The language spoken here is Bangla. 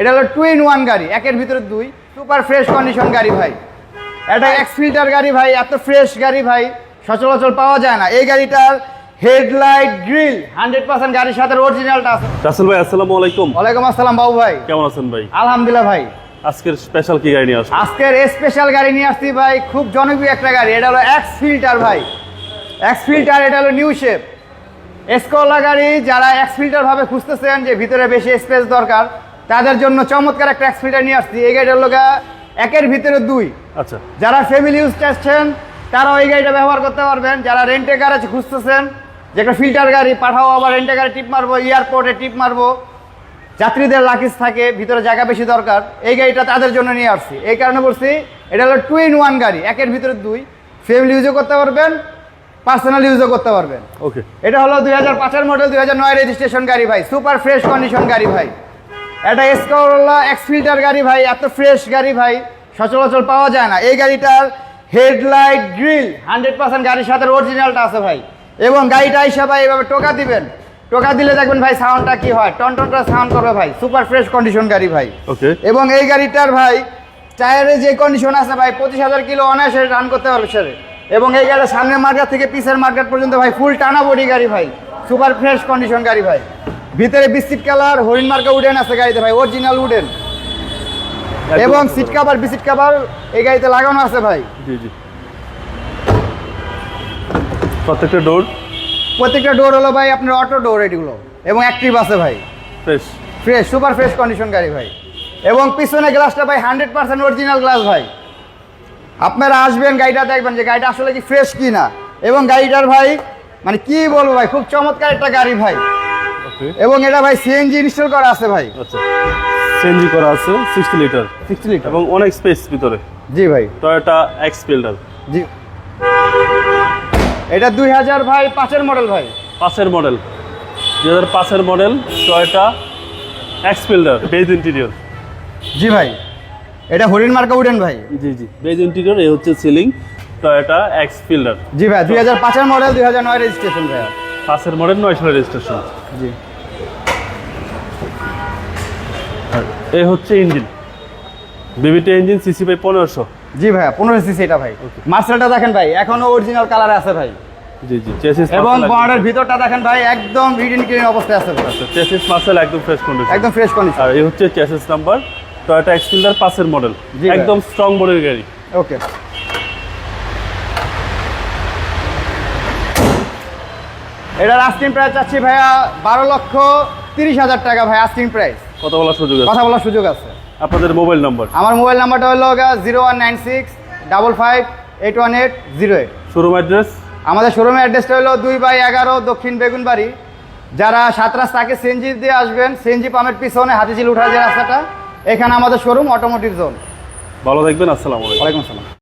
এটা হলো টু ইন ওয়ান গাড়ি একের ভিতরে দুই। সুপার ফ্রেশ কন্ডিশন গাড়ি ভাই। এটা এক্স ফিল্টার গাড়ি ভাই এত ফ্রেশ গাড়ি ভাই সচরাচর পাওয়া যায় না। এই গাড়িটার হেডলাইট গ্রিল হান্ড্রেড পার্সেন্ট গাড়ির সাথে অরিজিনালটা আছে। রাসেল ভাই আসসালামু আলাইকুম। ওয়ালাইকুম আসসালাম বাবু ভাই। কেমন আছেন ভাই? আলহামদুলিল্লাহ ভাই। আজকের স্পেশাল কি গাড়ি নিয়ে আসছেন আজকের স্পেশাল গাড়ি নিয়ে আসছি ভাই খুব জনপ্রিয় একটা গাড়ি। এটা হলো এক্স ফিল্টার ভাই। এক্স ফিল্টার এটা হলো নিউ শেপ এসকোলা গাড়ি যারা এক্স ফিল্টার ভাবে খুঁজতেছেন যে ভিতরে বেশি স্পেস দরকার তাদের জন্য চমৎকার একটা এক্স ফিল্টার নিয়ে আসছি। এই গাড়িটা হলো গা একের ভিতরে দুই। আচ্ছা। যারা ফ্যামিলি ইউজ চাচ্ছেন তারাও এই গাড়িটা ব্যবহার করতে পারবেন। যারা রেন্টে গাড়ি খুঁজতেছেন যে একটা ফিল্টার গাড়ি পাঠাও আবার রেন্টে গাড়ি টিপ মারবো এয়ারপোর্টে টিপ মারবো। যাত্রীদের লাকিজ থাকে ভিতরে জায়গা বেশি দরকার। এই গাড়িটা তাদের জন্য নিয়ে আসছি। এই কারণে বলছি এটা হলো টু ইন ওয়ান গাড়ি একের ভিতরে দুই। ফ্যামিলি ইউজও করতে পারবেন পার্সোনাল ইউজও করতে পারবেন। ওকে এটা হলো দুই হাজার পাঁচের মডেল দুই হাজার নয় রেজিস্ট্রেশন গাড়ি ভাই। সুপার ফ্রেশ কন্ডিশন গাড়ি ভাই। এটা এসকোলা এক্স ফিল্টার গাড়ি ভাই এত ফ্রেশ গাড়ি ভাই সচরাচর পাওয়া যায় না। এই গাড়িটার হেডলাইট গ্রিল হান্ড্রেড পার্সেন্ট গাড়ির সাথে অরিজিনালটা আছে ভাই। এবং গাড়িটা এসে ভাই এভাবে টোকা দিবেন। টোকা দিলে দেখবেন ভাই সাউন্ডটা কি হয়? টন টনটা সাউন্ড করবে ভাই। সুপার ফ্রেশ কন্ডিশন গাড়ি ভাই। ওকে এবং এই গাড়িটার ভাই টায়ারে যে কন্ডিশন আছে ভাই পঁচিশ হাজার কিলো অনায়াসে রান করতে পারবে সেরে। এবং এই গাড়ির সামনের মার্কেট থেকে পিসের মার্কেট পর্যন্ত ভাই ফুল টানা বডি গাড়ি ভাই। সুপার ফ্রেশ কন্ডিশন গাড়ি ভাই। ভিতরে বিস্কিট কালার হরিণ মার্কা উডেন আছে গাড়িতে ভাই অরিজিনাল উডেন। এবং সিট কাভার বিসিট কাভার এই গাড়িতে লাগানো আছে ভাই। জি জি। প্রত্যেকটা ডোর প্রত্যেকটা ডোর হলো ভাই আপনার অটো ডোর এটিগুলো এবং অ্যাক্টিভ আছে ভাই। Fresh fresh super fresh condition গাড়ি ভাই। এবং পিছনে গ্লাসটা ভাই হান্ড্রেড পার্সেন্ট অরিজিনাল গ্লাস ভাই। আপনারা আসবেন গাড়িটা দেখবেন যে গাড়িটা আসলে কি ফ্রেশ কি না এবং গাড়িটার ভাই মানে কি বলব ভাই খুব চমৎকার একটা গাড়ি ভাই। এবং এটা ভাই সিএনজি ইনস্টল করা আছে ভাই। আচ্ছা। সিএনজি করা আছে সিক্সটি লিটার সিক্সটি লিটার এবং অনেক স্পেস ভিতরে। জি ভাই। Toyota X Fielder G. এটা দুই হাজার ভাই পাঁচের মডেল ভাই। পাঁচের মডেল দুই হাজার পাঁচের model Toyota X Fielder beige interior G ভাই। এটা হরিণ মার্কা উডেন ভাই। জি জি। বেজ ইন্টেরিয়র এই হচ্ছে ceiling Toyota X Fielder G ভাই দুই হাজার পাঁচের মডেল দুই হাজার নয় রেজিস্ট্রেশন ভাই পাঁচের মডেল নয়শো রেজিস্ট্রেশন জি। এই হচ্ছে ইঞ্জিন। বিবিটি ইঞ্জিন সিসি ভাই পনেরোশো। জি ভাই পনেরো সিসি এটা ভাই। মার্সেলটা দেখেন ভাই এখনও অরিজিনাল কালার আছে ভাই। জি জি চেসিস এবং ভিতরটা দেখেন ভাই একদম রিডিন ক্লিন অবস্থায় আছে চেসিস মাসেল একদম ফ্রেশ কন্ডিশন একদম ফ্রেশ কন্ডিশন আর এই হচ্ছে চেসিস নাম্বার টয়োটা মডেল একদম স্ট্রং বডির গাড়ি। ওকে আস্কিং প্রাইস চাচ্ছি ভাইয়া বারো লক্ষ তিরিশ হাজার টাকা ভাই আস্কিং প্রাইস কথা বলার সুযোগ আছে? কথা বলার সুযোগ আছে। আপনাদের মোবাইল নাম্বার? আমার মোবাইল নাম্বারটা হলো zero one nine six double five eight one eight zero eight. Showroom address? আমাদের শোরুমের অ্যাড্রেসটা হলো দুই বাই এগারো দক্ষিণ বেগুনবাড়ি। যারা সাত রাস্তাকে সেনজি দিয়ে আসবেন সেনজি পাম্পের পিছনে হাতিঝিল উঠা যে রাস্তাটা এখানে আমাদের শোরুম অটোমোটিভ জোন। ভালো থাকবেন আসসালামু আলাইকুম। আসসালাম।